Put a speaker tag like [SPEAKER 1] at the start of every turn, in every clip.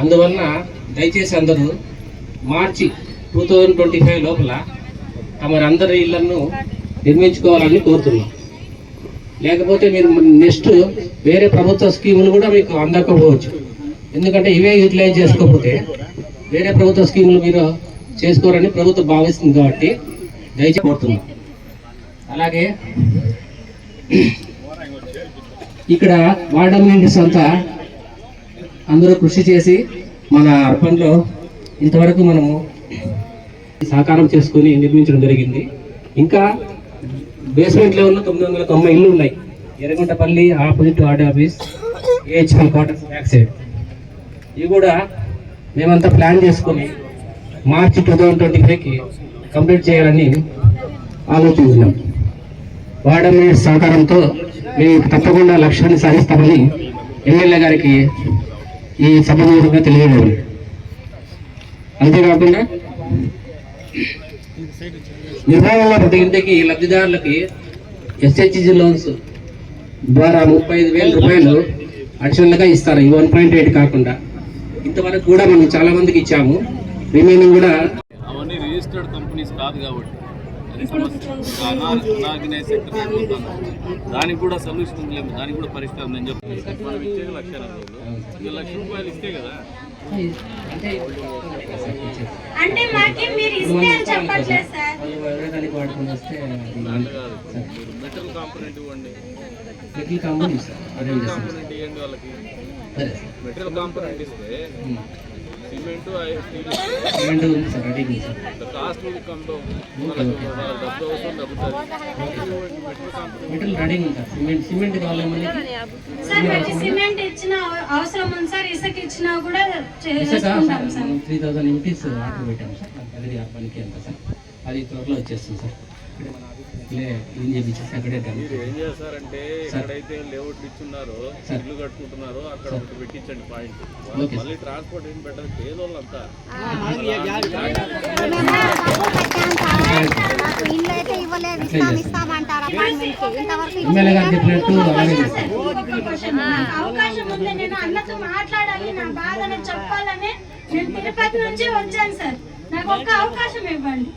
[SPEAKER 1] అందువలన దయచేసి అందరూ March two thousand twenty five లోపల తమరి అందరి ఇళ్ళను నిర్మించుకోవాలని కోరుతున్నాం. లేకపోతే మీరు నెక్స్ట్ వేరే ప్రభుత్వ స్కీములు కూడా మీకు అందకపోవచ్చు. ఎందుకంటే ఇవే యూటిలైజ్ చేసుకోకపోతే వేరే ప్రభుత్వ స్కీములు మీరు చేసుకోరని ప్రభుత్వం భావిస్తుంది కాబట్టి దయచేసి కోరుతున్నాం. అలాగే ఇక్కడ వార్డ్ అమ్యూనిటీస్ అంతా అందరూ కృషి చేసి మన అర్బన్లో ఇంతవరకు మనము సహకారం చేసుకొని నిర్మించడం జరిగింది. ఇంకా బేస్మెంట్ లెవెల్లో తొమ్మిది వందల తొంభై ఇల్లు ఉన్నాయి Erraguntapalli opposite ward office AHL quarters back side ఇవి కూడా మేమంతా ప్లాన్ చేసుకొని మార్చి టూ థౌజండ్ ట్వంటీ ఫైవ్కి కంప్లీట్ చేయాలని ఆలోచించినాం వార్డ్ సహకారంతో మేము తప్పకుండా లక్ష్యాన్ని సాధిస్తామని ఎమ్మెల్యే గారికి ఈ సభ మూలంగా తెలియజేయాలి అంతేకాకుండా నిర్మాణంలో ప్రతి ఇంటికి లబ్ధిదారులకి ఎస్హెచ్జి లోన్స్ ద్వారా ముప్పై ఐదు వేల రూపాయలు అడిషనల్గా ఇస్తారు. ఈ వన్ పాయింట్ ఎయిట్ కాకుండా. ఇంతవరకు కూడా మనం చాలా మందికి ఇచ్చాము. రిమైనింగ్ కూడా
[SPEAKER 2] అవన్నీ రిజిస్టర్డ్ కంపెనీస్ కాదు కాబట్టి. అనార్గనైజ్ సెక్టర్ దానికి కూడా సొల్యూషన్ లేదు దానికి కూడా పరిష్కారం నేను చెప్తాను మనం ఇచ్చేది లక్ష. ఇది లక్ష రూపాయలు ఇస్తే కదా.
[SPEAKER 1] అంటే
[SPEAKER 3] మాకి మీరు ఇస్తే అని చెప్పట్లేదు సార్.
[SPEAKER 2] మెటల్ కాంపోనెంట్ ఇవ్వండి.
[SPEAKER 1] సార్.
[SPEAKER 2] కాంపోనెంట్ ఇవ్వండి వాళ్ళకి. మెటీరియల్ కాంపోనెంట్ ఇస్తే. సిమెంట్
[SPEAKER 1] సిమెంట్ ఉంది సార్ రెడీ సార్.
[SPEAKER 2] కాస్ట్ డబ్బు అవసరం డబ్బుతుంది మెటీరియల్
[SPEAKER 1] రెడీ ఉంది సిమెంట్ సిమెంట్ కావాలి మనకి
[SPEAKER 3] సిమెంట్ ఇచ్చిన అవసరం ఉంది సార్ ఇసుక ఇచ్చినా కూడా
[SPEAKER 1] ఇసుక
[SPEAKER 3] చేసుకుంటాం sir
[SPEAKER 1] three thousand MPs order పెట్టాము సార్ అది పనికి ఎంత సార్? అది త్వరలో వచ్చేస్తుంది సార్. క్లీన్ చేయించేసి అక్కడే డన్
[SPEAKER 2] మీరు ఏం చేస్తారంటే ఎక్కడైతే లేఅవుట్ ఇచ్చున్నారో. ఇల్లు కట్టుకుంటున్నారో అక్కడ ఒకటి పెట్టించండి పాయింట్. మళ్ళీ ట్రాన్స్పోర్ట్ ఏం పెట్టదు పేదోళ్ళంతా.
[SPEAKER 1] ఎమ్మెల్యే గారు చెప్పినట్టు
[SPEAKER 3] అవకాశం ఉంది నేను అన్నతో మాట్లాడాలి. నా బాధను చెప్పాలని నేను తిరుపతి నుంచి వచ్చాను సార్. నాకు ఒక్క అవకాశం ఇవ్వండి.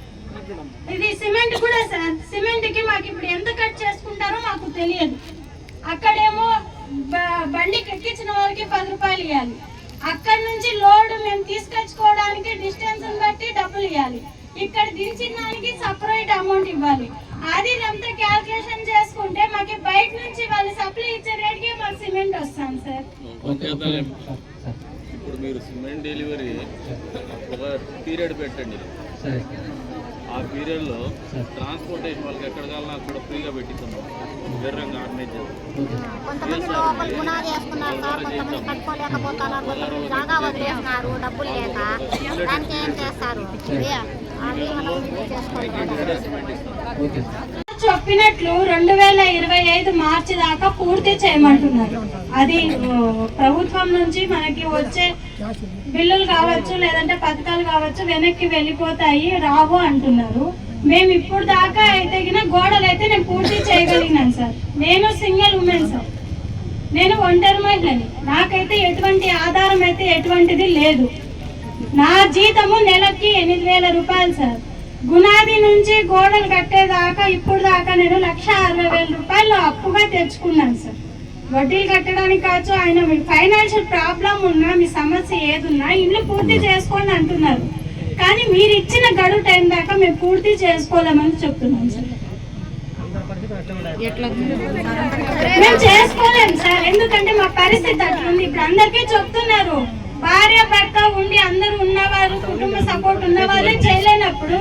[SPEAKER 3] ఇది సిమెంట్ కూడా సార్. సిమెంట్కి మాకు ఇప్పుడు ఎంత కట్ చేసుకుంటారో మాకు తెలియదు. అక్కడేమో బ- బండికి ఎక్కించిన వాళ్ళకి పది రూపాయలు ఇవ్వాలి అక్కడ నుంచి లోడ్ మేము తీసుకొచ్చుకోవడానికి డిస్టెన్స్ బట్టి డబ్బులు ఇవ్వాలి ఇక్కడ దించిన దానికి సపరేట్ అమౌంట్ ఇవ్వాలి. అది ఇదంతా క్యాల్కులేషన్ చేసుకుంటే మాకు బయట నుంచి వాళ్ళు సప్లై ఇచ్చే రేట్కి మాకు సిమెంట్ వస్తాం సార్.
[SPEAKER 2] ఇప్పుడు మీరు సిమెంట్ డెలివరీ ఒక పీరియడ్ పెట్టండి.
[SPEAKER 1] సరే.
[SPEAKER 2] ఆ పీరియడ్లో ట్రాన్స్పోర్టేషన్ వాళ్ళకి ఎక్కడ కావాలన్నా అక్కడ ఫ్రీగా పెట్టిస్తాము వివరంగా ఆర్గనైజ్ చేస్తాం.
[SPEAKER 3] చెప్పినట్లు రెండు వేల ఇరవై ఐదు మార్చి దాకా పూర్తి చేయమంటున్నారు. అది ప్రభుత్వం నుంచి మనకి వచ్చే బిల్లులు కావచ్చు లేదంటే పథకాలు కావచ్చు వెనక్కి వెళ్ళిపోతాయి రావు అంటున్నారు. మేము ఇప్పుడు దాకా అయితే గోడలు అయితే నేను పూర్తి చేయగలిగినాను సార్. నేను సింగిల్ ఉమెన్ సార్. నేను ఒంటరి మహిళని. నాకైతే ఎటువంటి ఆధారం అయితే ఎటువంటిది లేదు. నా జీతము నెలకి ఎనిమిది వేల రూపాయలు సార్. గునాది నుంచి గోడలు కట్టేదాకా ఇప్పుడు దాకా నేను లక్ష అరవై వేల రూపాయలు అప్పుగా తెచ్చుకున్నాను సార్. వడ్డీలు కట్టడానికి కావచ్చు ఆయన మీ ఫైనాన్షియల్ ప్రాబ్లం ఉన్నా మీ సమస్య ఏదున్నా ఇల్లు పూర్తి చేసుకోండి అంటున్నారు. కానీ మీరు ఇచ్చిన గడువు టైం దాకా మేము పూర్తి చేసుకోలేమని చెప్తున్నాం సార్. మేము చేసుకోలేము సార్. ఎందుకంటే మా పరిస్థితి అట్లుంది. ఇప్పుడు అందరికీ చెప్తున్నారు. భార్య భర్త ఉండి అందరూ ఉన్నవారు కుటుంబ సపోర్ట్ ఉన్న వాళ్ళే చేయలేనప్పుడు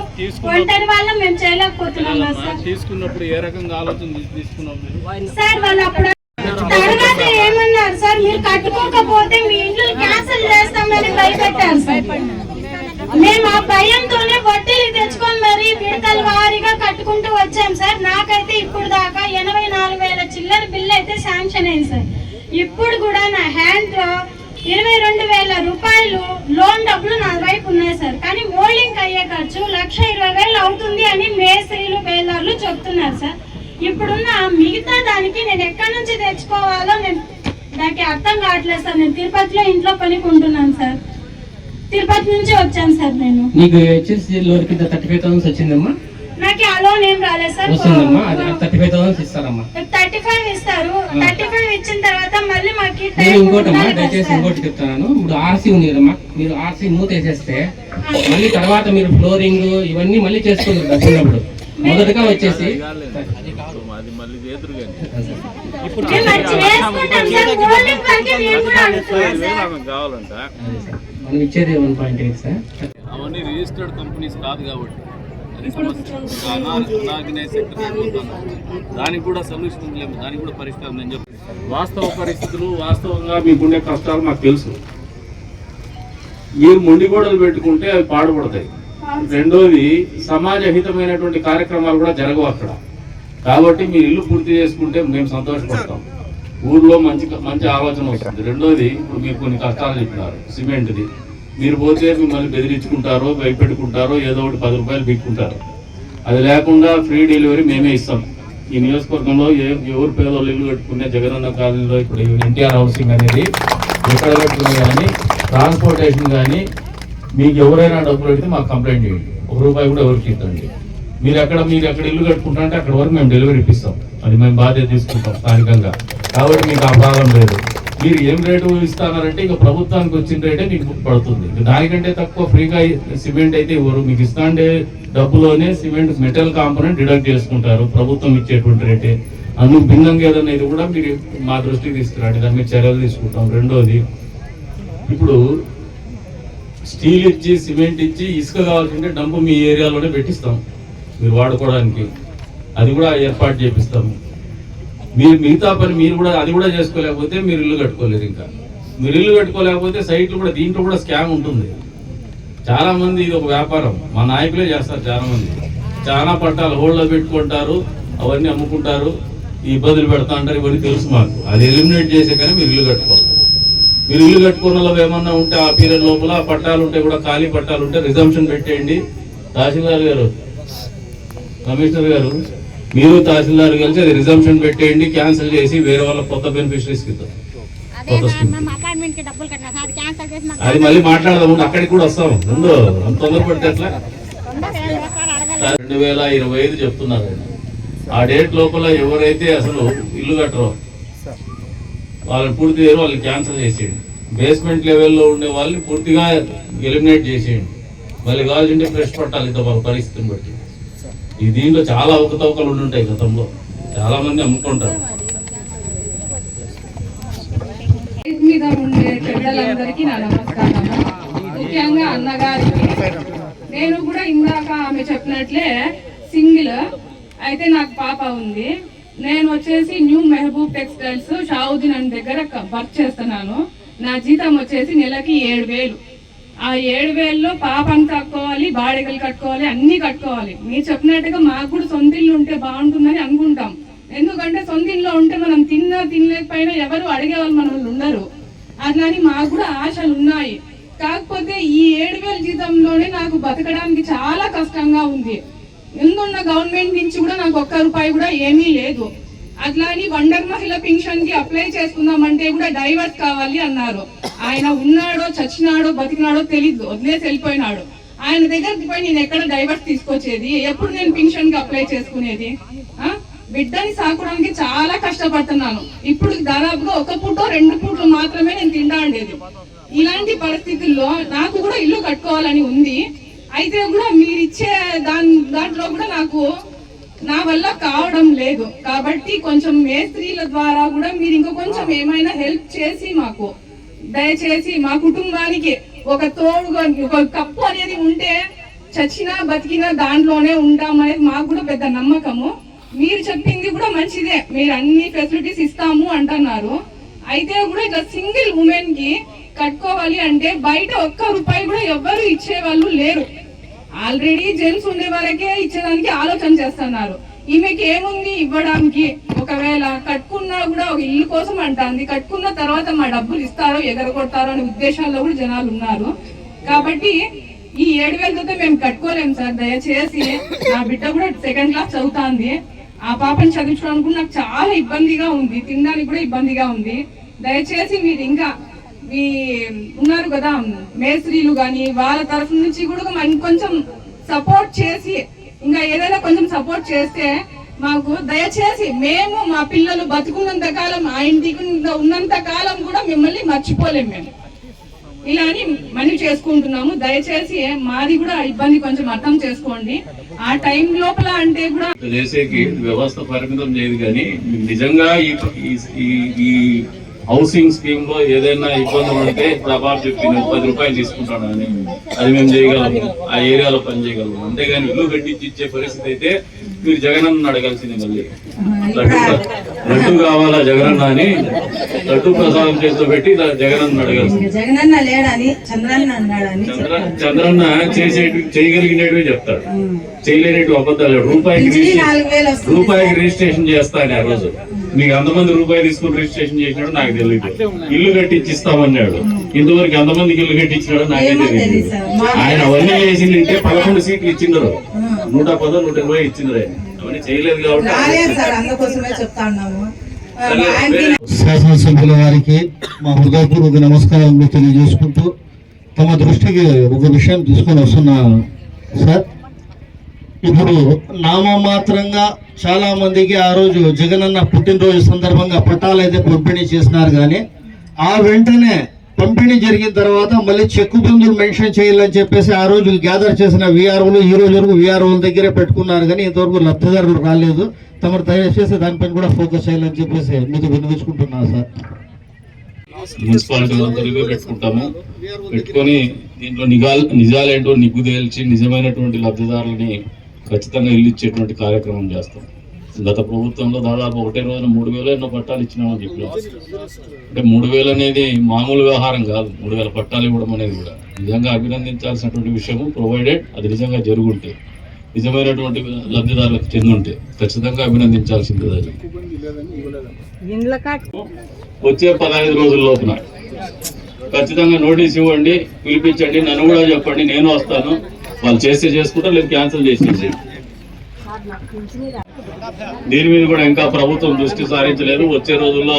[SPEAKER 3] ఒంటరి వాళ్ళం మేము చేయలేకపోతున్నాం సార్.
[SPEAKER 2] తీసుకున్నప్పుడు ఏ రకంగా ఆలోచన తీ- తీసుకున్నాం మీరు?
[SPEAKER 3] సార్ వాళ్ళు అప్పుడు తర్వాత ఏమన్నారు సార్ మీరు కట్టుకోకపోతే మీ ఇల్లు క్యాన్సిల్ చేస్తామని భయపెట్టారు సార్. మేము ఆ భయంతోనే వడ్డీలు తెచ్చుకొని మరి విడతల వారీగా కట్టుకుంటూ వచ్చాం సార్. నాకైతే ఇప్పుడు దాకా ఎనభై నాలుగు వేల చిల్లర బిల్లు అయితే శాంక్షన్ అయింది సార్. ఇప్పుడు కూడా నా హ్యాండ్లో ఇరవై రెండు వేల రూపాయలు లోన్ డబ్బులు నా వైపు ఉన్నాయి సార్. కానీ మోల్డింగ్ అయ్యే ఖర్చు లక్ష ఇరవై వేలు అవుతుంది అని మేస్త్రీలు బేలార్లు చెప్తున్నారు సార్. ఇప్పుడున్న మిగతా దానికి నేను ఎక్కడి నుంచి తెచ్చుకోవాలో నేను నాకు అర్థం కావట్లేదు సార్. నేను తిరుపతిలో ఇంట్లో పనికి ఉంటున్నాను సార్. తిరుపతి నుంచి వచ్చాను సార్ నేను.
[SPEAKER 1] నీకు హెచ్ఎస్సి లోన్ కింద థర్టీ ఫైవ్ థౌసండ్స్ వచ్చిందమ్మా?
[SPEAKER 3] నాకు ఆ లోన్ ఏం రాలేదు సార్.
[SPEAKER 1] వస్తుందమ్మా అది థర్టీ ఫైవ్ థౌసండ్స్ ఇస్తారమ్మా.
[SPEAKER 3] థర్టీ ఫైవ్ ఇస్తారు. థర్టీ ఫైవ్ ఇచ్చిన తర్వాత మళ్ళీ మాకు
[SPEAKER 1] నేను ఇంకోటమ్మా దయచేసి ఇంకోటి చెప్తున్నాను. ఇప్పుడు ఆర్సీ ఉంది కదమ్మా మీరు ఆర్సీ మూత వేసేస్తే మళ్ళీ తర్వాత మీరు ఫ్లోరింగ్ ఇవన్నీ మళ్ళీ చేసుకుంటారు డబ్బున్నప్పుడు మొదటగా వచ్చేసి మనం ఇచ్చేది వన్ పాయింట్ ఎయిట్ సార్
[SPEAKER 2] అవన్నీ రిజిస్టర్డ్ కంపెనీస్ కాదు కాబట్టి. అనార్గనైజ్ సెక్టర్ దానికి కూడా సొల్యూషన్ ఉందిలేము దానికి కూడా పరిష్కారం నేను చెప్పి. వాస్తవ పరిస్థితులు వాస్తవంగా మీకుండే కష్టాలు మాకు తెలుసు. మీరు మొండిగోడలు పెట్టుకుంటే అవి పాడుపడతాయి. రెండోది సమాజ హితమైనటువంటి కార్యక్రమాలు కూడా జరగవు అక్కడ. కాబట్టి మీరు ఇల్లు పూర్తి చేసుకుంటే మేము సంతోషపడతాం. ఊర్లో మంచి మంచి ఆలోచన వస్తుంది. రెండోది ఇప్పుడు మీరు కొన్ని కష్టాలు చెప్పినారు సిమెంట్ది. మీరు పోతే మిమ్మల్ని బెదిరించుకుంటారో భయపెట్టుకుంటారో ఏదో ఒకటి పది రూపాయలు పీక్కుంటారు అది లేకుండా ఫ్రీ డెలివరీ మేమే ఇస్తాం. ఈ నియోజకవర్గంలో ఏ ఎవరు పేదోళ్ళు ఇల్లు కట్టుకునే జగనన్న కాలనీలో ఇప్పుడు ఎన్టీఆర్ హౌసింగ్ అనేది ఎక్కడ కట్టుకునే కానీ ట్రాన్స్పోర్టేషన్ కానీ మీకు ఎవరైనా డబ్బులు అడిగితే మాకు కంప్లైంట్ చేయండి. ఒక రూపాయి కూడా ఎవరికి ఇద్దండి మీరు ఎక్కడ మీరు ఎక్కడ ఇల్లు కట్టుకుంటా అంటే అక్కడ వరకు మేము డెలివరీ ఇప్పిస్తాం. అది మేము బాధ్యత తీసుకుంటాం స్థానికంగా. కాబట్టి మీకు ఆ ప్రాబ్లం లేదు. మీరు ఏం రేటు ఇస్తానంటే ఇక ప్రభుత్వానికి వచ్చిన రేటే మీకు పడుతుంది. దానికంటే తక్కువ ఫ్రీగా సిమెంట్ అయితే ఇవ్వరు. మీకు ఇస్తాండే డబ్బులోనే సిమెంట్ మెటల్ కాంపోనెంట్ డిడక్ట్ చేసుకుంటారు ప్రభుత్వం ఇచ్చేటువంటి రేటే. అందుకు భిన్నంగా ఏదన్నా ఇది కూడా మీరు మా దృష్టికి తీసుకురండి. దాని మీద చర్యలు తీసుకుంటాం. రెండోది ఇప్పుడు స్టీల్ ఇచ్చి సిమెంట్ ఇచ్చి ఇసుక కావాల్సింటే డంపు మీ ఏరియాలోనే పెట్టిస్తాం. మీరు వాడుకోవడానికి. అది కూడా ఏర్పాటు చేపిస్తాము. మీరు మిగతా పని మీరు కూడా అది కూడా చేసుకోలేకపోతే మీరు ఇల్లు కట్టుకోలేరు ఇంకా. మీరు ఇల్లు కట్టుకోలేకపోతే సైట్లు కూడా దీంట్లో కూడా స్కామ్ ఉంటుంది. చాలా మంది ఇది ఒక వ్యాపారం. మా నాయకులే చేస్తారు చాలా మంది చాలా పట్టాలు హోల్డ్లో పెట్టుకుంటారు అవన్నీ అమ్ముకుంటారు ఈ ఇబ్బందులు పెడతా అంటారు ఇవన్నీ తెలుసు మాకు. అది ఎలిమినేట్ చేసే కానీ మీరు ఇల్లు కట్టుకోవాలి. మీరు ఇల్లు కట్టుకున్న వాళ్ళు ఏమన్నా ఉంటే ఆ పీరియడ్ లోపల ఆ పట్టాలు ఉంటే కూడా ఖాళీ పట్టాలు ఉంటే రిజంప్షన్ పెట్టేయండి. తహసీల్దార్ గారు కమిషనర్ గారు మీరు తహసీల్దార్ కలిసి అది రిజంప్షన్ పెట్టేయండి క్యాన్సిల్ చేసి వేరే వాళ్ళ కొత్త బెనిఫిషరీస్ ఇద్దాం
[SPEAKER 4] అదే
[SPEAKER 2] మళ్ళీ మాట్లాడదాం అక్కడికి కూడా వస్తాం ముందు అంత తొందరపడితే
[SPEAKER 4] లేదు సార్ అడగలేదు
[SPEAKER 2] రెండు వేల ఇరవై ఐదు చెప్తున్నారు. ఆ డేట్ లోపల ఎవరైతే అసలు ఇల్లు కట్టరో వాళ్ళని పూర్తి చేయరు వాళ్ళని క్యాన్సిల్ చేసేయండి. బేస్మెంట్ లెవెల్లో ఉండే వాళ్ళని పూర్తిగా ఎలిమినేట్ చేసేయండి. మళ్ళీ కావాల్సింటే ఫ్రెష్ పట్టాలి ఇంత పరిస్థితిని బట్టి. ఈ దీంట్లో చాలా అవకతవకలు ఉండి ఉంటాయి గతంలో. చాలా మంది అమ్ముకుంటారు.
[SPEAKER 5] మీద ఉండే పెద్దలందరికీ నా నమస్కారము ముఖ్యంగా అన్నగారికి. నేను కూడా ఇందాక ఆమె చెప్పినట్లే సింగిల్. అయితే నాకు పాప ఉంది. నేను వచ్చేసి న్యూ మెహబూబ్ టెక్స్టైల్స్ షావుద్దీన్ అని దగ్గర వర్క్ చేస్తున్నాను. నా జీతం వచ్చేసి నెలకి ఏడు వేలు. ఆ ఏడు వేల్లో పాపం కట్టుకోవాలి బాడిగలు కట్టుకోవాలి అన్ని కట్టుకోవాలి. మీరు చెప్పినట్టుగా మాకు కూడా సొంత ఇల్లు ఉంటే బాగుంటుందని అనుకుంటాం. ఎందుకంటే సొంత ఇల్లు ఉంటే మనం తిన్నా తినలేకపోయినా ఎవరు అడిగే వాళ్ళు మన వాళ్ళు ఉండరు. అట్లాని మాకు కూడా ఆశలు ఉన్నాయి. కాకపోతే ఈ ఏడు వేల జీతంలోనే నాకు బతకడానికి చాలా కష్టంగా ఉంది. ఎందున్న గవర్నమెంట్ నుంచి కూడా నాకు ఒక్క రూపాయి కూడా ఏమీ లేదు. అట్లా అని వండర్ మహిళ పింఛన్కి అప్లై చేసుకుందామంటే కూడా డైవర్ట్ కావాలి అన్నారు. ఆయన ఉన్నాడో చచ్చినాడో బతికినాడో తెలీదు. వదిలేసి వెళ్ళిపోయినాడు. ఆయన దగ్గరికి పోయి నేను ఎక్కడ డైవర్ట్ తీసుకొచ్చేది? ఎప్పుడు నేను పింఛన్కి అప్లై చేసుకునేది? ఆ? బిడ్డని సాకడానికి చాలా కష్టపడుతున్నాను. ఇప్పుడు దాదాపుగా ఒక పూట రెండు పూటలు మాత్రమే నేను తిండా ఉండేది ఇలాంటి పరిస్థితుల్లో నాకు కూడా ఇల్లు కట్టుకోవాలని ఉంది. అయితే కూడా మీరు ఇచ్చే దాని దాంట్లో కూడా నాకు నా వల్ల కావడం లేదు. కాబట్టి కొంచెం మేస్త్రీల ద్వారా కూడా మీరు ఇంకా కొంచెం ఏమైనా హెల్ప్ చేసి మాకు దయచేసి మా కుటుంబానికి ఒక తోడుగా ఒక కప్పు అనేది ఉంటే చచ్చినా బతికినా దాంట్లోనే ఉంటామనేది మాకు కూడా పెద్ద నమ్మకము. మీరు చెప్పింది కూడా మంచిదే. మీరు అన్ని ఫెసిలిటీస్ ఇస్తాము అంటున్నారు. అయితే కూడా ఇట్లా సింగిల్ ఉమెన్కి కట్టుకోవాలి అంటే బయట ఒక్క రూపాయి కూడా ఎవ్వరు ఇచ్చే వాళ్ళు లేరు. ఆల్రెడీ జెంట్స్ ఉండే వరకే ఇచ్చేదానికి ఆలోచన చేస్తున్నారు. ఈమెకి ఏముంది ఇవ్వడానికి? ఒకవేళ కట్టుకున్నా కూడా ఒక ఇల్లు కోసం అంటాంది కట్టుకున్న తర్వాత మా డబ్బులు ఇస్తారో ఎగరగొడతారో అనే ఉద్దేశాల్లో కూడా జనాలు ఉన్నారు. కాబట్టి ఈ ఏడు వేలతో మేము కట్టుకోలేము సార్. దయచేసి నా బిడ్డ కూడా సెకండ్ క్లాస్ చదువుతాంది. ఆ పాపని చదివించడానికి నాకు చాలా ఇబ్బందిగా ఉంది. తినడానికి కూడా ఇబ్బందిగా ఉంది. దయచేసి మీరు ఇంకా మీ ఉన్నారు కదా మేస్త్రీలు కానీ వాళ్ళ తరఫు నుంచి కూడా కొంచెం సపోర్ట్ చేసి ఇంకా ఏదైనా కొంచెం సపోర్ట్ చేస్తే మాకు దయచేసి మేము మా పిల్లలు బతుకున్నంత కాలం ఆ ఇంటికి ఉన్నంత కాలం కూడా మిమ్మల్ని మర్చిపోలేము మేము. ఇలా అని మనీ చేసుకుంటున్నాము. దయచేసి మాది కూడా ఇబ్బంది కొంచెం అర్థం చేసుకోండి. ఆ టైం లోపల అంటే కూడా
[SPEAKER 2] చేసేకి వ్యవస్థ పరిమితం చేయదు కానీ నిజంగా ఈ హౌసింగ్ స్కీమ్లో ఏదైనా ఇబ్బంది ఉంటే ప్రభావం చెప్పి నేను పది రూపాయలు తీసుకుంటాను అని. అది మేము చేయగలము. ఆ ఏరియాలో పని చేయగలము. అంతేగాని ఇల్లు కట్టించి ఇచ్చే పరిస్థితి అయితే మీరు జగనన్న అడగాల్సింది మళ్ళీ. లడ్డు కావాలా జగనన్న అని లడ్డు ప్రసాదం చేతితో పెట్టి జగనన్న అడగాల్సింది.
[SPEAKER 6] జగనన్న లేడని చంద్రన్న అన్నాడని
[SPEAKER 2] చంద్ర చంద్రన్న చేసే చేయగలిగినవి చెప్తాడు. చేయలేనివి అబద్ధాలు రూపాయికి రూపాయికి రిజిస్ట్రేషన్ చేస్తాను ఆ రోజు. మీకు ఎంతమంది రూపాయి తీసుకుని రిజిస్ట్రేషన్ చేసినాడు నాకు తెలియదు ఇల్లు కట్టించి ఇస్తామన్నాడు ఇంతవరకు ఎంతమందికి ఇల్లు కట్టించినాడో నాకే తెలియదు ఆయన అవన్నీ చేసిందంటే పదకొండు సీట్లు ఇచ్చిండ్రు. నూట పదో నూట ఇరవై ఇచ్చిండ్రు అవన్నీ చేయలేదు కాబట్టి
[SPEAKER 7] శాసనసభ్యుల వారికి మా హృదయపూర్వక నమస్కారములు తెలియజేసుకుంటూ తమ దృష్టికి ఒక విషయం తీసుకొని వస్తున్నా సార్. ఇప్పుడు నామమాత్రంగా చాలా మందికి ఆ రోజు జగనన్న పుట్టినరోజు సందర్భంగా పట్టాలు అయితే పంపిణీ చేసినారు కానీ ఆ వెంటనే పంపిణీ జరిగిన తర్వాత మళ్ళీ చెక్కు బిందులు మెన్షన్ చేయాలని చెప్పేసి ఆ రోజు గ్యాదర్ చేసిన విఆర్ఓలు ఈ రోజు వరకు విఆర్ఓల దగ్గరే పెట్టుకున్నారు కానీ ఇంతవరకు లబ్ధిదారులు రాలేదు. తమరు దయచేసి దానిపైన కూడా ఫోకస్ చేయాలని చెప్పేసి మీకు వినిపించుకుంటున్నాను సార్.
[SPEAKER 2] మున్సిపాలిటీ అందరికీ పెట్టుకుంటాము. పెట్టుకొని దీంట్లో నిఘాలు నిజాలేంటో నిగ్గు తేల్చి నిజమైనటువంటి లబ్ధిదారులని ఖచ్చితంగా ఇల్లు ఇచ్చేటువంటి కార్యక్రమం చేస్తాం. గత ప్రభుత్వంలో దాదాపు ఒకటే రోజున మూడు వేలు ఎన్నో పట్టాలు ఇచ్చినామని చెప్పారు అంటే మూడు వేలు అనేది మామూలు వ్యవహారం కాదు. మూడు వేల పట్టాలు ఇవ్వడం అనేది కూడా నిజంగా అభినందించాల్సినటువంటి విషయము ప్రొవైడెడ్ అది నిజంగా జరుగుంటే నిజమైనటువంటి లబ్ధిదారులకు చెందుంటే ఖచ్చితంగా అభినందించాల్సింది అది. వచ్చే పదహైదు రోజుల లోపున ఖచ్చితంగా నోటీస్ ఇవ్వండి పిలిపించండి నన్ను కూడా చెప్పండి నేను వస్తాను. వాళ్ళు చేస్తే చేసుకుంటా లేదు క్యాన్సిల్ చేసేసి దీని మీద కూడా ఇంకా ప్రభుత్వం దృష్టి సారించలేదు. వచ్చే రోజుల్లో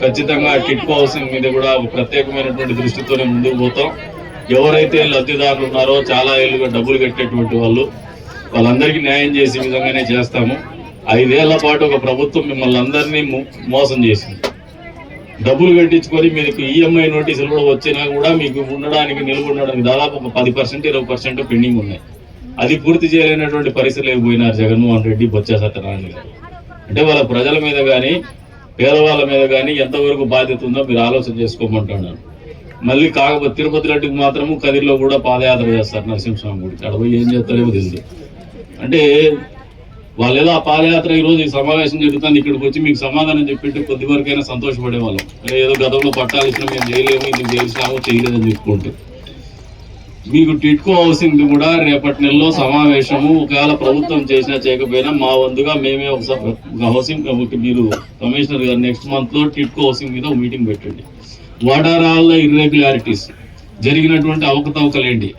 [SPEAKER 2] ఖచ్చితంగా టిట్కో హౌసింగ్ మీద కూడా ఒక ప్రత్యేకమైనటువంటి దృష్టితోనే ముందుకు పోతాం. ఎవరైతే లబ్ధిదారులు ఉన్నారో చాలా ఏళ్ళుగా డబ్బులు కట్టేటువంటి వాళ్ళు వాళ్ళందరికీ న్యాయం చేసే విధంగానే చేస్తాము. ఐదేళ్ళ పాటు ఒక ప్రభుత్వం మిమ్మల్ని అందరినీ మోసం చేసింది. డబ్బులు కట్టించుకొని మీకు ఈఎంఐ నోటీసులు కూడా వచ్చినా కూడా మీకు ఉండడానికి నిలువ ఉండడానికి దాదాపు ఒక పది పర్సెంట్ ఇరవై పర్సెంట్ పెండింగ్ ఉన్నాయి. అది పూర్తి చేయలేనటువంటి పరిస్థితులు పోయినారు జగన్మోహన్ రెడ్డి బొత్స సత్యనారాయణ గారు. అంటే వాళ్ళ ప్రజల మీద కానీ పేదవాళ్ళ మీద కానీ ఎంతవరకు బాధ్యత ఉందో మీరు ఆలోచన చేసుకోమంటున్నాను మళ్ళీ కాకపోతే తిరుపతి రెడ్డికి మాత్రము కదిరిలో కూడా పాదయాత్ర చేస్తారు నరసింహస్వామి గుడికి. అక్కడ పోయి ఏం చేస్తారేమో తెలియదు అంటే వాళ్ళు ఏదో ఆ పాదయాత్ర ఈ రోజు ఈ సమావేశం జరుగుతుంది ఇక్కడికి వచ్చి మీకు సమాధానం చెప్పింటే కొద్ది వరకైనా సంతోషపడే వాళ్ళం ఏదో గతంలో పట్టాలు ఇచ్చినా మేము చేయలేము ఇది చేసినామో చేయలేదని చెప్పుకుంటే. మీకు టిట్కో హౌసింగ్ కూడా రేపటి నెలలో సమావేశము. ఒకవేళ ప్రభుత్వం చేసినా చేయకపోయినా మా వంతుగా మేమే ఒకసారి ఒక హౌసింగ్ మీరు కమిషనర్ గారు నెక్స్ట్ మంత్లో టిట్కో హౌసింగ్ మీద మీటింగ్ పెట్టండి. What are all the irregularities జరిగినటువంటి అవకతవకలేంటి?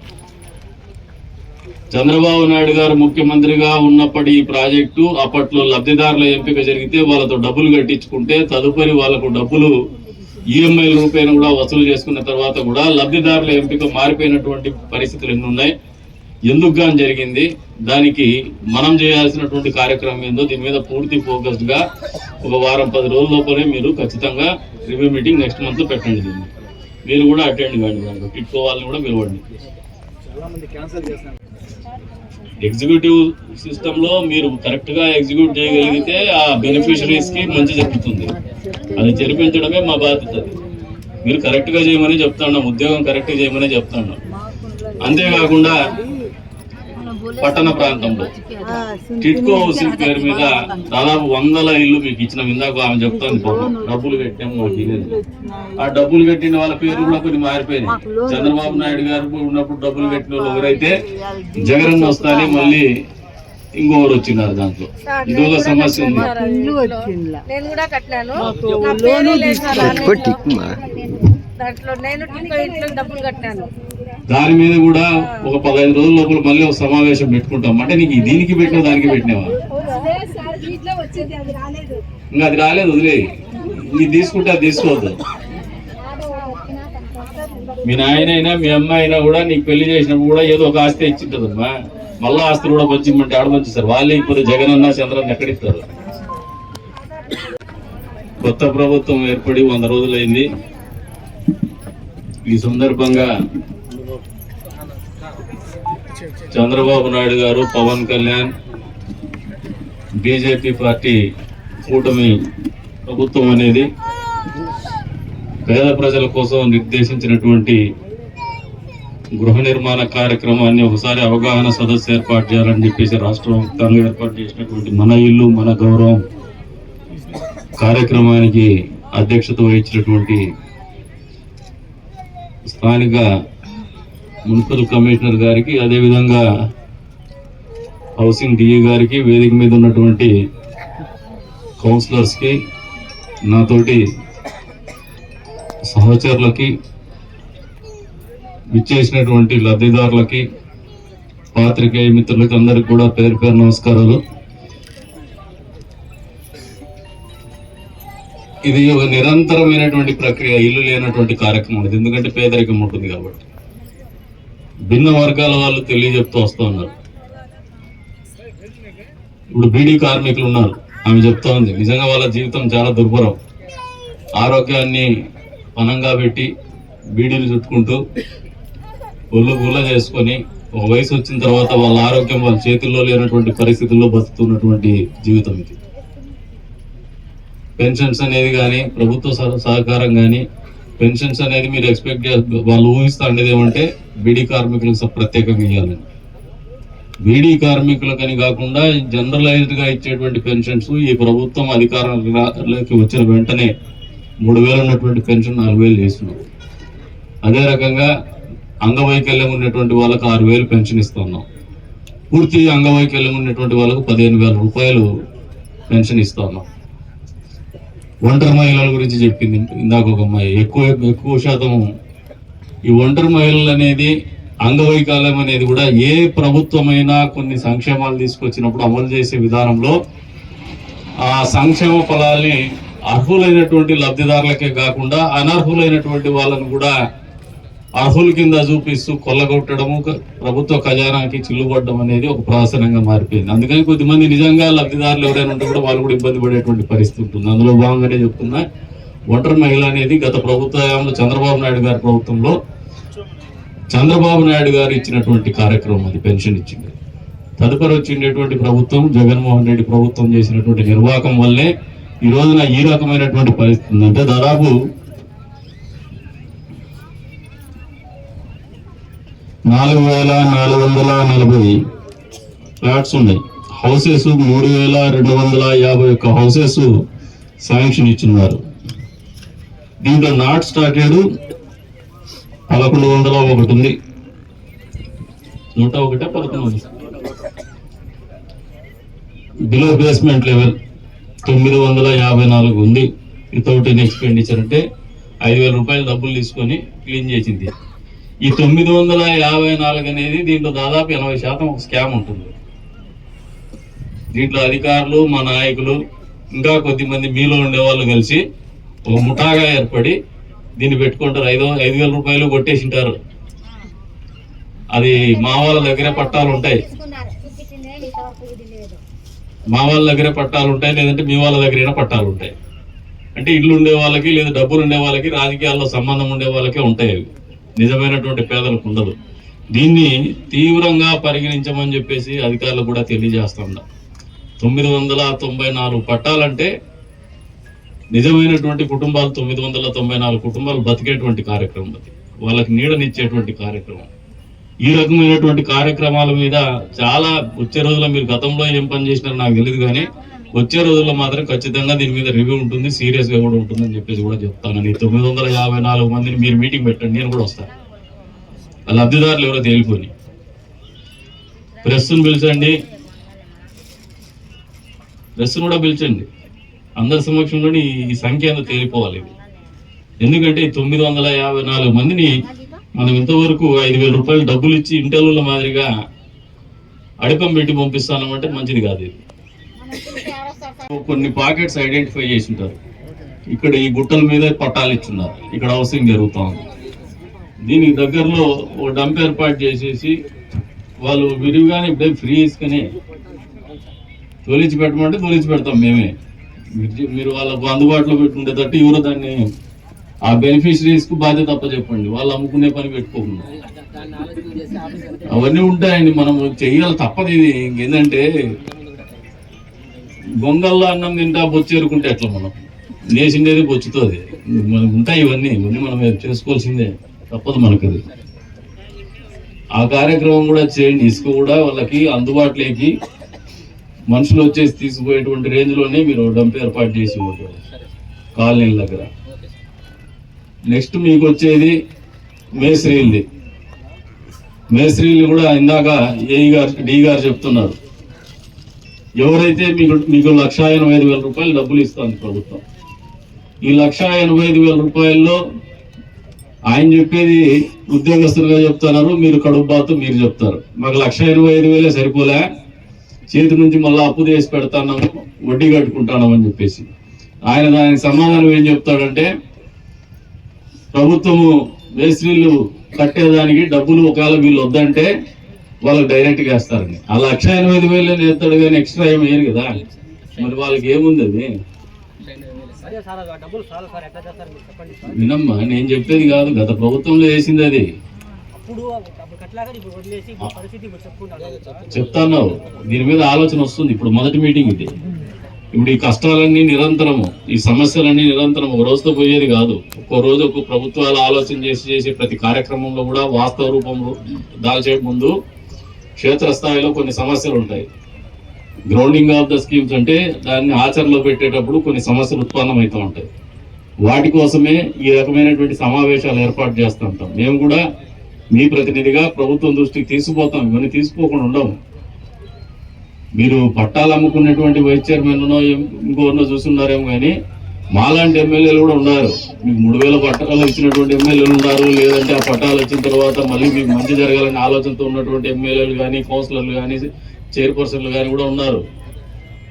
[SPEAKER 2] చంద్రబాబు నాయుడు గారు ముఖ్యమంత్రిగా ఉన్నప్పటి ఈ ప్రాజెక్టు అప్పట్లో లబ్ధిదారుల ఎంపిక జరిగితే వాళ్ళతో డబ్బులు కట్టించుకుంటే తదుపరి వాళ్ళకు డబ్బులు ఈఎంఐ రూపేణ కూడా వసూలు చేసుకున్న తర్వాత కూడా లబ్ధిదారుల ఎంపిక మారిపోయినటువంటి పరిస్థితులు ఎన్ని ఉన్నాయి? ఎందుకు గాని జరిగింది? దానికి మనం చేయాల్సినటువంటి కార్యక్రమం ఏందో దీని మీద పూర్తి ఫోకస్డ్గా ఒక వారం పది రోజుల లోపలే మీరు ఖచ్చితంగా రివ్యూ మీటింగ్ నెక్స్ట్ మంత్ పెట్టండి దీన్ని. మీరు కూడా అటెండ్ కాండి దాంట్లో టిట్కో వాళ్ళని కూడా పిలవండి ఎగ్జిక్యూటివ్ సిస్టంలో మీరు కరెక్ట్గా ఎగ్జిక్యూట్ చేయగలిగితే ఆ బెనిఫిషరీస్కి మంచి జరుగుతుంది. అది జరిపించడమే మా బాధ్యత మీరు కరెక్ట్గా చేయమని చెప్తాను ఉద్యోగం కరెక్ట్గా చేయమని చెప్తాను. అంతేకాకుండా పట్టణ ప్రాంతంలో. టిట్కో హౌసింగ్ పేరు మీద దాదాపు వందల ఇల్లు మీకు ఇచ్చిన ఇందాక ఆమె చెప్తాను డబ్బులు కట్టాము మాకు ఇదేది. ఆ డబ్బులు కట్టిన వాళ్ళ పేరు కూడా కొన్ని మారిపోయినాయి. చంద్రబాబు నాయుడు గారు ఉన్నప్పుడు డబ్బులు కట్టిన వాళ్ళు ఎవరైతే జగన్ వస్తానే మళ్ళీ ఇంకొకరు వచ్చినారు దాంట్లో. ఇది ఒక సమస్య ఉంది.
[SPEAKER 8] నేను కూడా కట్టాను. దాంట్లో నేను ఇంట్లో డబ్బులు కట్టాను.
[SPEAKER 2] దాని మీద కూడా ఒక పదహైదు రోజుల లోపల మళ్ళీ ఒక సమావేశం పెట్టుకుంటాం. అంటే నీకు దీనికి పెట్టిన దానికి పెట్టినావా? ఇంకా అది రాలేదు వదిలే. నీ తీసుకుంటే అది తీసుకోవద్దు. మీ నాయన అయినా మీ అమ్మ అయినా కూడా నీకు పెళ్ళి చేసినప్పుడు కూడా ఏదో ఒక ఆస్తి ఇచ్చింటదమ్మా. మళ్ళా ఆస్తులు కూడా పంచిమంటే ఆడపంచేస్తారు వాళ్ళే ఇప్పుడు జగన్ అన్న చంద్రన్న ఎక్కడిస్తారు కొత్త ప్రభుత్వం ఏర్పడి వంద రోజులైంది. ఈ సందర్భంగా చంద్రబాబు నాయుడు గారు పవన్ కళ్యాణ్ బీజేపీ పార్టీ కూటమి ప్రభుత్వం అనేది పేద ప్రజల కోసం నిర్దేశించినటువంటి గృహ నిర్మాణ కార్యక్రమాన్ని ఒకసారి అవగాహన సదస్సు ఏర్పాటు చేయాలని చెప్పేసి రాష్ట్ర వ్యాప్తంగా ఏర్పాటు చేసినటువంటి మన ఇల్లు మన గౌరవం కార్యక్రమానికి అధ్యక్షత వహించినటువంటి స్థానిక మున్సిపల్ కమిషనర్ గారికి అదేవిధంగా హౌసింగ్ డిఏ గారికి వేదిక మీద ఉన్నటువంటి కౌన్సిలర్స్కి నాతోటి సహచరులకి విచ్చేసినటువంటి లబ్ధిదారులకి పాత్రికేయ మిత్రులకి అందరికి కూడా పేరు పేరు నమస్కారాలు. ఇది ఒక నిరంతరమైనటువంటి ప్రక్రియ ఇల్లు లేనటువంటి కార్యక్రమం ఇది. ఎందుకంటే పేదరికం ఉంటుంది కాబట్టి. భిన్న వర్గాల వాళ్ళు తెలియజెప్తూ వస్తూ ఉన్నారు. ఇప్పుడు బీడీ కార్మికులు ఉన్నారు. ఆమె చెప్తా ఉంది నిజంగా వాళ్ళ జీవితం చాలా దుర్భరం. ఆరోగ్యాన్ని పనంగా పెట్టి బీడీలు చుట్టుకుంటూ ఒళ్ళు గుల్ల చేసుకొని ఒక వయసు వచ్చిన తర్వాత వాళ్ళ ఆరోగ్యం వాళ్ళ చేతుల్లో లేనటువంటి పరిస్థితుల్లో బతుకుతున్నటువంటి జీవితం ఇది. పెన్షన్స్ అనేది కానీ ప్రభుత్వ సహ- సహకారం కానీ పెన్షన్స్ అనేది మీరు ఎక్స్పెక్ట్ వాళ్ళు ఊహిస్తా ఉండేది ఏమంటే బీడీ కార్మికులకు ప్రత్యేకంగా ఇవ్వాలని బీడీ కార్మికులకని కాకుండా జనరలైజ్డ్గా ఇచ్చేటువంటి పెన్షన్స్ ఈ ప్రభుత్వం అధికారంలోకి వచ్చిన వెంటనే మూడు వేలు ఉన్నటువంటి పెన్షన్ నాలుగు వేలు చేస్తున్నాం అదే రకంగా అంగవైకల్యం ఉన్నటువంటి వాళ్ళకు ఆరు వేలు పెన్షన్ ఇస్తున్నాం. పూర్తి అంగవైకల్యం ఉన్నటువంటి వాళ్ళకు పదిహేను వేల రూపాయలు పెన్షన్ ఇస్తున్నాం. ఒంటరి మహిళల గురించి చెప్పింది. ఇందాక ఒక అమ్మాయి ఎక్కువ ఎక్కువ శాతం ఈ ఒంటరి మహిళలు అనేది అంగవైకల్యం అనేది కూడా ఏ ప్రభుత్వమైనా కొన్ని సంక్షేమాలు తీసుకొచ్చినప్పుడు అమలు చేసే విధానంలో ఆ సంక్షేమ ఫలాల్ని అర్హులైనటువంటి లబ్ధిదారులకే కాకుండా అనర్హులైనటువంటి వాళ్ళను కూడా అర్హుల కింద చూపిస్తూ కొల్లగొట్టడము ప్రభుత్వ ఖజానాకి చిల్లుపడడం అనేది ఒక ప్రాసనంగా మారిపోయింది. అందుకని కొద్దిమంది నిజంగా లబ్ధిదారులు ఎవరైనా ఉంటే కూడా వాళ్ళు కూడా ఇబ్బంది పడేటువంటి పరిస్థితి ఉంటుంది. అందులో భాగంగానే చెప్తున్నా ఒంటరి మహిళ అనేది గత ప్రభుత్వంలో చంద్రబాబు నాయుడు గారి ప్రభుత్వంలో చంద్రబాబు నాయుడు గారు ఇచ్చినటువంటి కార్యక్రమం అది పెన్షన్ ఇచ్చింది. తదుపరి వచ్చినటువంటి ప్రభుత్వం జగన్మోహన్ రెడ్డి ప్రభుత్వం చేసినటువంటి నిర్వాహకం వల్లే ఈ రోజున ఈ రకమైనటువంటి పరిస్థితి ఉంది అంటే దాదాపు నాలుగు వేల నాలుగు వందల నలభై ఫ్లాట్స్ ఉన్నాయి. హౌసెస్ మూడు వేల రెండు వందల యాభై ఒక్క హౌసెస్ శాంక్షన్ ఇచ్చున్నారు దీంట్లో నాట్ స్టార్టెడ్ పదకొండు వందల ఒకటి ఉంది. నూట ఒకటే పదకొండు బిలో బేస్మెంట్ లెవెల్ తొమ్మిది వందల యాభై నాలుగు ఉంది. వితౌట్ ఎన్ ఎక్స్పెండిచర్ అంటే ఐదు వేల రూపాయలు డబ్బులు తీసుకొని క్లీన్ చేసింది. ఈ తొమ్మిది వందల యాభై నాలుగు అనేది దీంట్లో దాదాపు ఎనభై శాతం ఒక స్కామ్ ఉంటుంది. దీంట్లో అధికారులు మా నాయకులు ఇంకా కొద్దిమంది మీలో ఉండే వాళ్ళు కలిసి ఒక ముఠాగా ఏర్పడి దీన్ని పెట్టుకుంటారు. ఐదు ఐదు వేల రూపాయలు కొట్టేసింటారు. అది మా వాళ్ళ దగ్గరే పట్టాలు ఉంటాయి. మా వాళ్ళ దగ్గరే పట్టాలు ఉంటాయి లేదంటే మీ వాళ్ళ దగ్గరైనా పట్టాలు ఉంటాయి. అంటే ఇల్లు ఉండే వాళ్ళకి లేదా డబ్బులు ఉండే వాళ్ళకి రాజకీయాల్లో సంబంధం ఉండే వాళ్ళకే ఉంటాయి అవి. నిజమైనటువంటి పేదలకు ఉండదు. దీన్ని తీవ్రంగా పరిగణించమని చెప్పేసి అధికారులు కూడా తెలియజేస్తుండ. తొమ్మిది వందల తొంభై నాలుగు పట్టాలంటే నిజమైనటువంటి కుటుంబాలు తొమ్మిది వందల తొంభై నాలుగు కుటుంబాలు బతికేటువంటి కార్యక్రమం అది. వాళ్ళకి నీడనిచ్చేటువంటి కార్యక్రమం. ఈ రకమైనటువంటి కార్యక్రమాల మీద చాలా వచ్చే రోజుల్లో మీరు గతంలో ఏం పని చేసినారో నాకు తెలియదు కానీ వచ్చే రోజుల్లో మాత్రం ఖచ్చితంగా దీని మీద రివ్యూ ఉంటుంది సీరియస్గా కూడా ఉంటుందని చెప్పేసి కూడా చెప్తాను. ఈ తొమ్మిది వందల యాభై నాలుగు మందిని మీరు మీటింగ్ పెట్టండి నేను కూడా వస్తాను. ఆ లబ్ధిదారులు ఎవరో తేలిపోయి ప్రెస్ను పిలిచండి. ప్రెస్ను కూడా పిలిచండి. అందరి సమక్షంలోని ఈ సంఖ్య అంతా తేలిపోవాలి ఇది. ఎందుకంటే ఈ తొమ్మిది వందల యాభై నాలుగు మందిని మనం ఇంతవరకు ఐదు వేల రూపాయలు డబ్బులు ఇచ్చి ఇంటర్వ్యూల మాదిరిగా అడిపం పెట్టి పంపిస్తానంటే మంచిది కాదు ఇది. కొన్ని పాకెట్స్ ఐడెంటిఫై చేసి ఉంటారు. ఇక్కడ ఈ గుట్టల మీద పట్టాలు ఇచ్చున్నారు. ఇక్కడ హౌసింగ్ జరుగుతూ ఉంది. దీనికి దగ్గరలో ఒక డంప్ ఏర్పాటు చేసేసి వాళ్ళు విరివిగానే ఇప్పుడే ఫ్రీ ఇసుకనే తొలిచి పెట్టమంటే తొలిచి పెడతాం మేమే. మీరు- మీరు వాళ్ళకు అందుబాటులో పెట్టుకుండేటట్టు ఎవరు దాన్ని ఆ బెనిఫిషరీస్కు బాధ్యత తప్ప చెప్పండి వాళ్ళు అమ్ముకునే పని పెట్టుకోకుండా. అవన్నీ ఉంటాయండి. మనం చెయ్యాలి తప్పదు ఇది. ఏంటంటే గొంగల్లో అన్నం తింటా బొచ్చేరుకుంటే ఎట్లా మనం? నేసిండేది బొచ్చుతుంది మనకు ఉంటాయి ఇవన్నీ ఇవన్నీ మనం చేసుకోవాల్సిందే. తప్పదు మనకు అది ఆ కార్యక్రమం కూడా చేయండి. ఇసుక కూడా వాళ్ళకి అందుబాటులోకి మనుషులు వచ్చేసి తీసుకుపోయేటువంటి రేంజ్లోనే మీరు డంప్ ఏర్పాటు చేసి కాలనీల దగ్గర. నెక్స్ట్ మీకు వచ్చేది మేస్త్రీలది. మేస్త్రీలు కూడా ఇందాక ఏ గారు డి గారు చెప్తున్నారు. ఎవరైతే మీకు మీకు లక్ష ఎనభై ఐదు వేల రూపాయలు డబ్బులు ఇస్తుంది ప్రభుత్వం ఈ లక్ష ఎనభై ఐదు వేల రూపాయల్లో ఆయన చెప్పేది ఉద్యోగస్తులుగా చెప్తున్నారు మీరు కడుపు బాతు మీరు చెప్తారు. మాకు లక్ష ఎనభై ఐదు వేలే సరిపోలే చేతి నుంచి మళ్ళీ అప్పు చేసి పెడతాన్నాము వడ్డీ కట్టుకుంటాను అని చెప్పేసి. ఆయన దానికి సమాధానం ఏం చెప్తాడంటే ప్రభుత్వము మేస్త్రీలు కట్టేదానికి డబ్బులు ఒకవేళ వీళ్ళు వద్దంటే వాళ్ళకి డైరెక్ట్గా వేస్తారని ఆ లక్ష ఎనిమిది వేలు వేస్తాడు కానీ ఎక్స్ట్రా ఏమి వేయరు కదా. మరి వాళ్ళకి ఏముంది అది? వినమ్మా నేను చెప్పేది కాదు. గత ప్రభుత్వంలో వేసింది అది. చెప్తాను దీని మీద ఆలోచన వస్తుంది. ఇప్పుడు మొదటి మీటింగ్ ఇది. ఇప్పుడు ఈ కష్టాలన్నీ నిరంతరము ఈ సమస్యలన్నీ నిరంతరం ఒక రోజుతో పోయేది కాదు. ఒక్కో రోజు ఒక్కో ప్రభుత్వాలు ఆలోచన చేసి చేసి ప్రతి కార్యక్రమంలో కూడా వాస్తవ రూపంలో దాల్చే ముందు క్షేత్రస్థాయిలో కొన్ని సమస్యలు ఉంటాయి గ్రౌండింగ్ ఆఫ్ ద స్కీమ్స్ అంటే దాన్ని ఆచరణలో పెట్టేటప్పుడు కొన్ని సమస్యలు ఉత్పన్నమవుతూ ఉంటాయి. వాటి కోసమే ఈ రకమైనటువంటి సమావేశాలు ఏర్పాటు చేస్తూ ఉంటాం. మేము కూడా మీ ప్రతినిధిగా ప్రభుత్వం దృష్టికి తీసుకుపోతాం. ఇవన్నీ తీసుకోకుండా ఉండవు. మీరు పట్టాలు అమ్ముకున్నటువంటి వైస్ చైర్మన్ ఇంకోనో చూస్తున్నారేమో కానీ మాలాంటి ఎమ్మెల్యేలు కూడా ఉన్నారు. మీకు మూడు వేల పట్టాలు ఇచ్చినటువంటి ఎమ్మెల్యేలు ఉన్నారు. లేదంటే ఆ పట్టాలు వచ్చిన తర్వాత మళ్ళీ మీకు మంచి జరగాలని ఆలోచనతో ఉన్నటువంటి ఎమ్మెల్యేలు కానీ కౌన్సిలర్లు కానీ చైర్పర్సన్లు కానీ కూడా ఉన్నారు.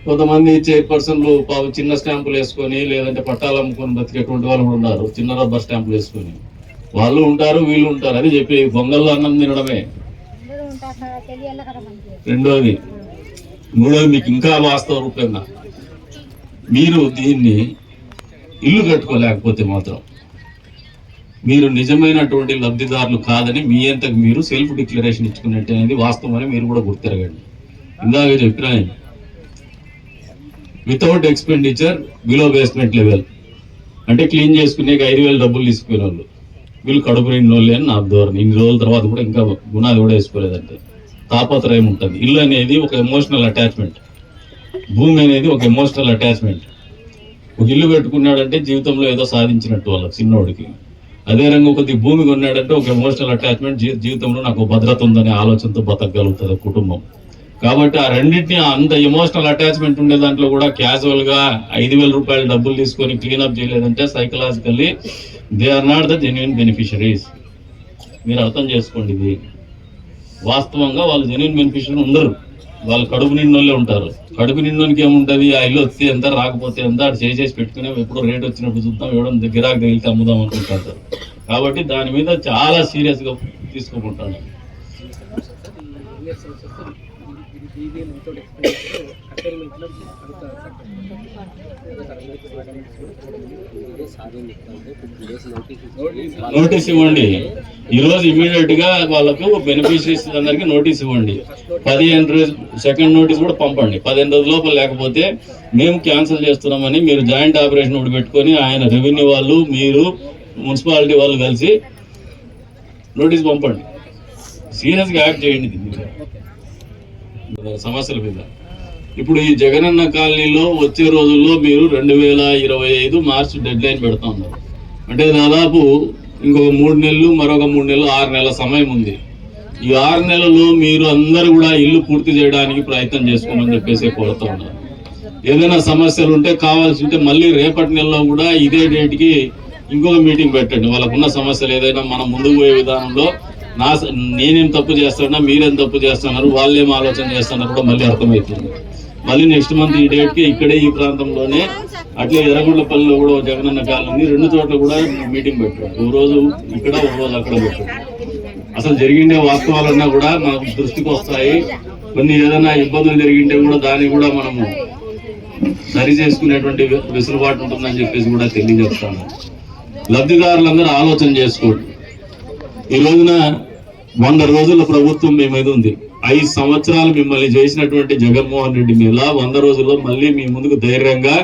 [SPEAKER 2] కొంతమంది చైర్పర్సన్లు పాపం చిన్న స్టాంపులు వేసుకొని లేదంటే పట్టాలు అమ్ముకొని బతికేటువంటి వాళ్ళు కూడా ఉన్నారు. చిన్న రబ్బర్ స్టాంపులు వేసుకొని. వాళ్ళు ఉంటారు వీళ్ళు ఉంటారు. అని చెప్పి బొంగల్లో అన్నం తినడమే. రెండోది మూడోది మీకు ఇంకా వాస్తవ రూపంగా. మీరు దీన్ని ఇల్లు కట్టుకోలేకపోతే మాత్రం మీరు నిజమైనటువంటి లబ్ధిదారులు కాదని మీ అంతకు మీరు సెల్ఫ్ డిక్లరేషన్ ఇచ్చుకున్నట్టు అనేది వాస్తవం అని మీరు కూడా గుర్తిరగండి. ఇందాక చెప్పిన without expenditure below basement level అంటే క్లీన్ చేసుకునే ఐదు వేలు డబ్బులు తీసుకునే వాళ్ళు. వీళ్ళు కడుపు రెండు వాళ్ళు అని నా ధోరణి. ఇన్ని రోజుల తర్వాత కూడా ఇంకా గుణాలు కూడా వేసుకోలేదంటే. తాపత్రయం ఉంటుంది. ఇల్లు అనేది ఒక ఎమోషనల్ అటాచ్మెంట్ భూమి అనేది ఒక ఎమోషనల్ అటాచ్మెంట్ ఒక ఇల్లు కట్టుకున్నాడంటే జీవితంలో ఏదో సాధించినట్టు వాళ్ళ చిన్నోడికి. అదే రంగు కొద్ది భూమి కొన్నాడంటే ఒక ఎమోషనల్ అటాచ్మెంట్ జీవితంలో నాకు భద్రత ఉందనే ఆలోచనతో బతకగలుగుతుంది కుటుంబం. కాబట్టి ఆ రెండింటిని అంత ఎమోషనల్ అటాచ్మెంట్ ఉండే దాంట్లో కూడా క్యాజువల్గా ఐదు వేల రూపాయలు డబ్బులు తీసుకొని క్లీనప్ చేయలేదంటే psychologically they are not the genuine beneficiaries మీరు అర్థం చేసుకోండి ఇది. వాస్తవంగా వాళ్ళు జెన్యున్ బెనిఫిషరీ ఉండరు. వాళ్ళు కడుపు నిండోళ్ళే ఉంటారు. కడుపు నిండోనికి ఏముంటది? ఆ ఇల్లు వస్తే ఎంత రాకపోతే ఎంత? అటు చేసేసి పెట్టుకునే ఎప్పుడో రేట్ వచ్చినప్పుడు చూద్దాం ఇవ్వడం గిరాకు తగిలితే అమ్ముదాం అనుకుంటారు. కాబట్టి దాని మీద చాలా గా తీసుకోకుంటాను నోటీస్ ఇవ్వండి. ఈ రోజు ఇమీడియట్గా వాళ్ళకు బెనిఫిషరీస్ అందరికి నోటీస్ ఇవ్వండి. పదిహేను రోజు సెకండ్ నోటీస్ కూడా పంపండి. పదిహేను రోజుల లోపల లేకపోతే మేము క్యాన్సిల్ చేస్తున్నామని మీరు జాయింట్ ఆపరేషన్ ఒకటి పెట్టుకొని ఆయన రెవెన్యూ వాళ్ళు మీరు మున్సిపాలిటీ వాళ్ళు కలిసి నోటీస్ పంపండి. సీరియస్గా యాక్ట్ చేయండి. సమస్యల మీద. ఇప్పుడు ఈ జగనన్న కాలనీలో వచ్చే రోజుల్లో మీరు రెండు వేల ఇరవై ఐదు మార్చ్ డెడ్ లైన్ పెడతా ఉన్నారు. అంటే దాదాపు ఇంకొక మూడు నెలలు మరొక మూడు నెలలు ఆరు నెలల సమయం ఉంది. ఈ ఆరు నెలల్లో మీరు అందరూ కూడా ఇల్లు పూర్తి చేయడానికి ప్రయత్నం చేసుకోమని చెప్పేసి కోరుతా ఉన్నారు. ఏదైనా సమస్యలు ఉంటే కావాల్సి ఉంటే మళ్ళీ రేపటి నెలలో కూడా ఇదే డేట్కి ఇంకొక మీటింగ్ పెట్టండి. వాళ్ళకున్న సమస్యలు ఏదైనా మనం ముందుకు పోయే విధానంలో నా స- నేనేం తప్పు చేస్తున్నా మీరేం తప్పు చేస్తున్నారు వాళ్ళేం ఆలోచన చేస్తున్నారు కూడా మళ్ళీ అర్థమవుతుంది. మళ్ళీ నెక్స్ట్ మంత్ ఈ డేట్కి ఇక్కడే ఈ ప్రాంతంలోనే అట్లే ఎర్రగొండపల్లిలో కూడా జగనన్న జగనన్న కాలనీ రెండు చోట్ల కూడా మీటింగ్ పెట్టాడు ఓ రోజు ఇక్కడ ఒక రోజు అక్కడ పెట్టాడు అసలు జరిగిండే వాస్తవాలన్నా కూడా మనకు దృష్టికి వస్తాయి. కొన్ని ఏదైనా ఇబ్బందులు జరిగింటే కూడా దాన్ని కూడా మనము సరి చేసుకునేటువంటి వెసులుబాటు ఉంటుందని చెప్పేసి కూడా తెలియజేస్తాను. లబ్ధిదారులందరూ ఆలోచన చేసుకోండి. ఈ రోజున వంద రోజుల ప్రభుత్వం మీ మీద ఉంది. ఐదు సంవత్సరాలు మిమ్మల్ని చేసినటువంటి జగన్మోహన్ రెడ్డి మీద వంద రోజుల్లో మళ్ళీ మీ ముందుకు ధైర్యంగా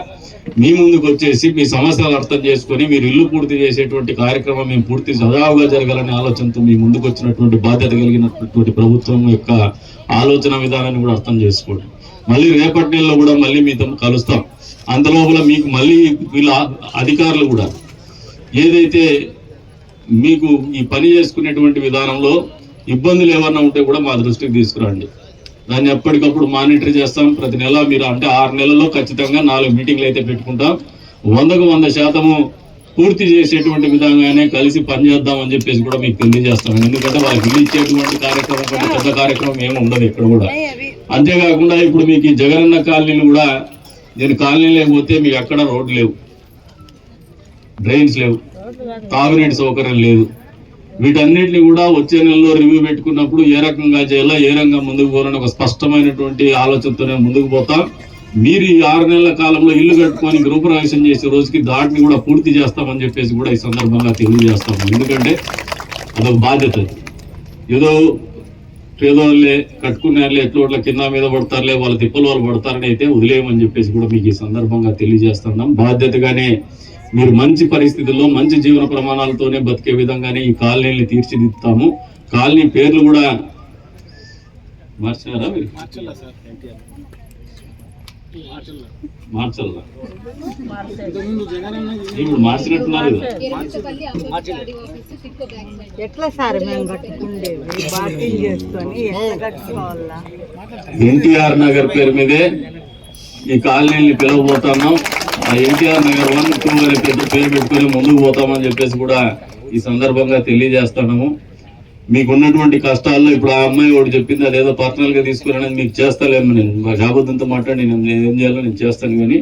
[SPEAKER 2] మీ ముందుకు వచ్చేసి మీ సమస్యలు అర్థం చేసుకొని మీరు ఇల్లు పూర్తి చేసేటువంటి కార్యక్రమం మేము పూర్తి సజావుగా జరగాలనే ఆలోచనతో మీ ముందుకు వచ్చినటువంటి బాధ్యత కలిగినటువంటి ప్రభుత్వం యొక్క ఆలోచన విధానాన్ని కూడా అర్థం చేసుకోండి. మళ్ళీ రేపటి నెలలో కూడా మళ్ళీ మీతో కలుస్తాం. అంతలోపల మీకు మళ్ళీ వీళ్ళ అధికారులు కూడా ఏదైతే మీకు ఈ పని చేసుకునేటువంటి విధానంలో ఇబ్బందులు ఏమన్నా ఉంటే కూడా మా దృష్టికి తీసుకురండి. దాన్ని ఎప్పటికప్పుడు మానిటర్ చేస్తాం. ప్రతి నెల మీరు అంటే ఆరు నెలల్లో ఖచ్చితంగా నాలుగు మీటింగ్లు అయితే పెట్టుకుంటాం. వందకు వంద శాతము పూర్తి చేసేటువంటి విధంగానే కలిసి పనిచేద్దాం అని చెప్పేసి కూడా మీకు తెలియజేస్తాం. ఎందుకంటే వాళ్ళకి ఇచ్చేటువంటి కార్యక్రమం కంటే పెద్ద కార్యక్రమం ఏమి ఉండదు ఇక్కడ కూడా. అంతేకాకుండా ఇప్పుడు మీకు ఈ జగనన్న కాలనీలు కూడా నేను కాలనీలో పోతే మీకు ఎక్కడ రోడ్లు లేవు. డ్రైన్స్ లేవు. తాగునీటి సౌకర్యం లేదు. వీటన్నిటిని కూడా వచ్చే నెలలో రివ్యూ పెట్టుకున్నప్పుడు ఏ రకంగా చేయాలా ఏ రకంగా ముందుకు పోవాలని ఒక స్పష్టమైనటువంటి ఆలోచనతోనే ముందుకు పోతాం. మీరు ఈ ఆరు నెలల కాలంలో ఇల్లు కట్టుకొని గృహప్రవేశం చేసే రోజుకి దాటిని కూడా పూర్తి చేస్తామని చెప్పేసి కూడా ఈ సందర్భంగా తెలియజేస్తాము. ఎందుకంటే అదొక బాధ్యత. ఏదో పేదోళ్ళే కట్టుకున్నారులే ఎట్లోట్ల కింద మీద పడతారులే వాళ్ళ తిప్పలు వాళ్ళు పడతారని అయితే వదిలేయమని చెప్పేసి కూడా మీకు ఈ సందర్భంగా తెలియజేస్తున్నాం. బాధ్యతగానే మీరు మంచి పరిస్థితుల్లో మంచి జీవన ప్రమాణాలతోనే బతికే విధంగానే ఈ కాలనీని తీర్చిదిద్దుతాము. కాలనీ పేర్లు కూడా మార్చారా మీరు? మార్చాలా ఇప్పుడు మార్చినట్టున్నారు
[SPEAKER 8] ఎట్లా సార్ మేము
[SPEAKER 2] ఎన్టీఆర్ నగర్ పేరు మీదే ఈ కాలనీని పిలవబోతున్నాం. ఆ ఎన్టీఆర్ నగర్ వన్ టూ అని పెద్ద పేరు పెట్టుకొని ముందుకు పోతామని చెప్పేసి కూడా ఈ సందర్భంగా తెలియజేస్తున్నాము. మీకున్నటువంటి కష్టాల్లో ఇప్పుడు ఆ అమ్మాయి ఒకటి చెప్పింది అదేదో పర్సనల్గా గా తీసుకుని మీకు చేస్తలేము నేను మా జాబద్దంతో మాట్లాడి నేను ఏం చేయాలో నేను చేస్తాను కానీ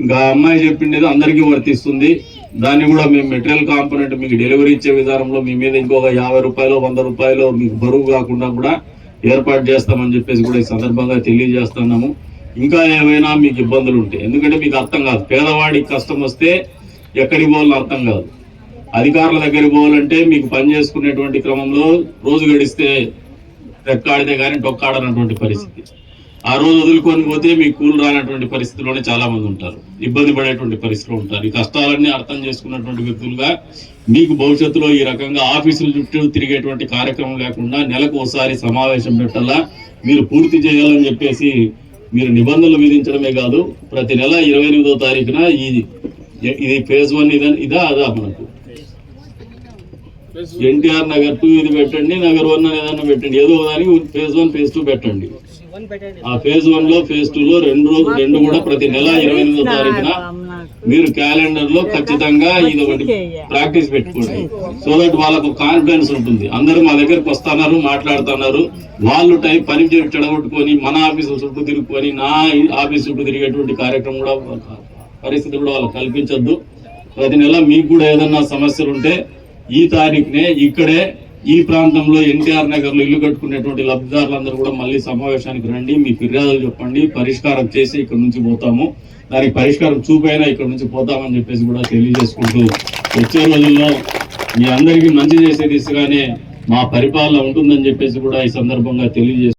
[SPEAKER 2] ఇంకా ఆ అమ్మాయి చెప్పిండేది అందరికీ వర్తిస్తుంది. దాన్ని కూడా మేము మెటీరియల్ కాంపోనెంట్ మీకు డెలివరీ ఇచ్చే విధానంలో మీ మీద ఇంకొక యాభై రూపాయలు వంద రూపాయలు మీకు బరువు కాకుండా కూడా ఏర్పాటు చేస్తామని చెప్పేసి కూడా ఈ సందర్భంగా తెలియజేస్తున్నాము. ఇంకా ఏమైనా మీకు ఇబ్బందులు ఉంటాయి ఎందుకంటే మీకు అర్థం కాదు. పేదవాడికి కష్టం వస్తే ఎక్కడికి పోవాలో అర్థం కాదు. అధికారుల దగ్గరికి పోవాలంటే మీకు పని చేసుకునేటువంటి క్రమంలో రోజు గడిస్తే రెక్కాడితే కానీ డొక్కాడనటువంటి పరిస్థితి. ఆ రోజు వదులుకొని పోతే మీకు కూలు రానటువంటి పరిస్థితిలోనే చాలా మంది ఉంటారు. ఇబ్బంది పడేటువంటి పరిస్థితిలో ఉంటారు. ఈ కష్టాలన్నీ అర్థం చేసుకున్నటువంటి వ్యక్తులుగా మీకు భవిష్యత్తులో ఈ రకంగా ఆఫీసుల చుట్టూ తిరిగేటువంటి కార్యక్రమం లేకుండా నెలకు ఒకసారి సమావేశం పెట్టాలా? మీరు పూర్తి చేయాలని చెప్పేసి మీరు నిబంధనలు విధించడమే కాదు ప్రతి నెల ఇరవై ఎనిమిదో తారీఖున ఈ ఇది ఫేజ్ వన్ ఇదా ఇదా అదా మనకు. ఎన్టీఆర్ నగర్ టూ ఇది పెట్టండి నగర్ వన్ అని ఏదన్నా పెట్టండి. ఏదో దానికి ఫేజ్ వన్ ఫేజ్ టూ పెట్టండి. ఆ ఫేజ్ వన్లో ఫేజ్ టూ లో రెండు రోజు రెండు కూడా ప్రతి నెల ఇరవై ఎనిమిదో తారీఖున మీరు క్యాలెండర్లో ఖచ్చితంగా ఇది ఒకటి ప్రాక్టీస్ పెట్టుకోండి. సో దట్ వాళ్ళకు కాన్ఫిడెన్స్ ఉంటుంది. అందరూ మా దగ్గరకు వస్తున్నారు మాట్లాడుతున్నారు. వాళ్ళు టైం పని చేసి చెడగొట్టుకొని మన ఆఫీసు చుట్టూ తిరుగుకొని నా ఆఫీస్ చుట్టూ తిరిగేటువంటి కార్యక్రమం కూడా పరిస్థితి కూడా వాళ్ళకి కల్పించొద్దు. ప్రతి నెల మీకు కూడా ఏదన్నా సమస్యలు ఉంటే ఈ తారీఖునే ఇక్కడే ఈ ప్రాంతంలో ఎన్టీఆర్ నగర్లో ఇల్లు కట్టుకునేటువంటి లబ్ధిదారులందరూ కూడా మళ్ళీ సమావేశానికి రండి. మీ ఫిర్యాదులు చెప్పండి పరిష్కారం చేసి ఇక్కడ నుంచి పోతాము. దానికి పరిష్కారం చూపైనా ఇక్కడ నుంచి పోతామని చెప్పేసి కూడా తెలియజేసుకుంటూ వచ్చే రోజుల్లో మీ అందరికీ మంచి చేసే దిశగానే మా పరిపాలన ఉంటుందని చెప్పేసి కూడా ఈ సందర్భంగా తెలియజేసు